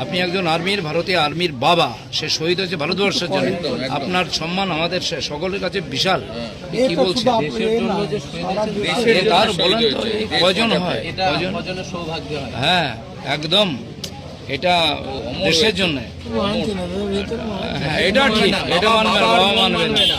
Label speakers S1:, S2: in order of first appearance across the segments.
S1: আপনি একজন আর্মির ভারতীয় আর্মির বাবা সে শহীদ হয়েছে ভারতবর্ষের জন্য। আপনার সম্মান আমাদের সকলের কাছে বিশাল।
S2: এ
S1: কি
S2: এ
S1: তার বলেন তো কজন হয়?
S3: হয়।
S1: হ্যাঁ একদম। এটা দেশের জন্য। হ্যাঁ এটা ঠিক। এটা মানবে বাবা মানবে না।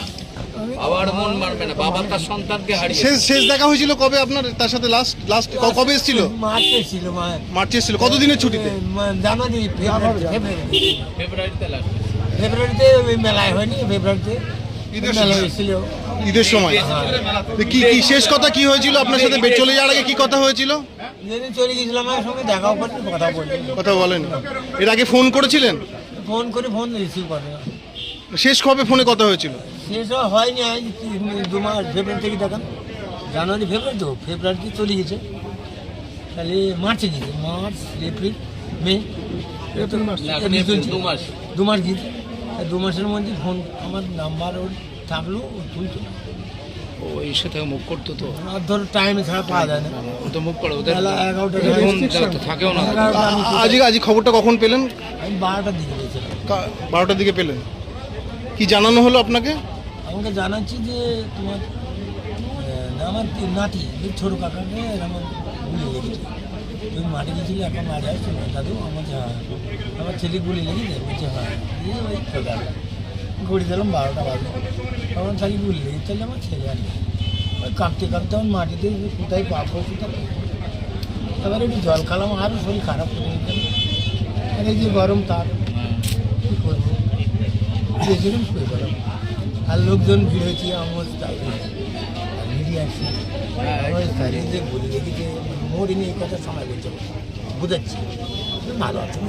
S3: বাবার মন মানবে না বাবা তার সন্তানকে হারিয়ে
S4: শেষ শেষ দেখা হয়েছিল কবে আপনার? তার সাথে লাস্ট লাস্ট কবে এসেছিল?
S2: মার্চে ছিল মা-
S4: মার্চে এসেছিল। কতদিনের ছুটিতে?
S2: এ, মা- জানুয়ারি ফেব্রুয়ারি ফেব্রুয়ারি।
S3: ফেব্রুয়ারিতে লাগবে
S2: ফেব্রুয়ারিতে মেলায় হয়নি ফেব্রুয়ারিতে।
S4: ঈদের
S2: মেলা
S4: সময়।
S2: হয়েছিল।
S4: ঈদের সময়। কি কি শেষ কথা কি হয়েছিল? আপনার সাথে চলে যাওয়ার আগে কি কথা হয়েছিল?
S2: চলে গেছিলাম আমার সঙ্গে দেখাও কথা বলি
S4: কথা বলেন। এর আগে ফোন করেছিলেন?
S2: ফোন করে ফোন রিসিভ করে।
S4: শেষ কবে ফোনে কথা হয়েছিল?
S2: সেসব হয়নি আজ দু মাস ফেব্রুয়ারি থেকে দেখান। জানুয়ারি ফেব্রুয়ারি তো ফেব্রুয়ারিতে চলে গেছে। তাহলে মার্চে গেছে মার্চ এপ্রিল মে।
S3: দু মাস।
S2: দু মাস গেছে দু মাসের মধ্যে ফোন আমার নাম্বার ওর থাকল ও তুলতো। না
S1: ও এসে থেকে মুখ করতো তো?
S2: আর ধরো টাইম ছাড়া পাওয়া যায় না।
S1: ও তো মুখ করে ওদের
S2: এগারোটা
S1: থাকেও না।
S4: আজকে আজ খবরটা কখন পেলেন?
S2: আমি বারোটার দিকে
S4: কা- বারোটার দিকে পেলেন? কি জানানো হলো আপনাকে?
S2: আমাকে জানাচ্ছি যে তোমার আমার নাতি ছোটো কাকাকে আমার গুলি লেগেছে। তুমি মাঠে গেছিলে, এখন মাঠে আসছো না? দাদু, আমার হ্যাঁ আমার ছেলে গুলি লেগেছে বলছে হ্যাঁ। ওই খোঁজা ঘুরে দিলাম, বারোটা বাজে তখন খালি গুলি লেগেছে তাহলে আমার ছেলে আর ওই কাঁপতে কাঁপতে আমার মাটিতে কোথায় পাবো কোথায় এবার একটু জল খালাম, আরও শরীর খারাপ করে গেল। আর এই যে গরম তার। গেছিলাম শুয়ে পড়লাম আর লোকজন ভিড় হয়েছে, আমার মিডিয়া আসছে। আমার স্যারে বলে সময় বলছে বোঝাচ্ছি। ভালো আছে